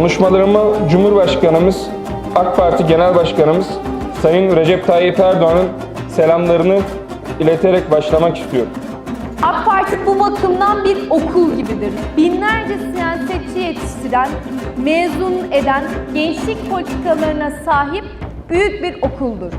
Konuşmalarımı Cumhurbaşkanımız, AK Parti Genel Başkanımız Sayın Recep Tayyip Erdoğan'ın selamlarını ileterek başlamak istiyorum. AK Parti bu bakımdan bir okul gibidir. Binlerce siyasetçi yetiştiren, mezun eden, gençlik politikalarına sahip büyük bir okuldur.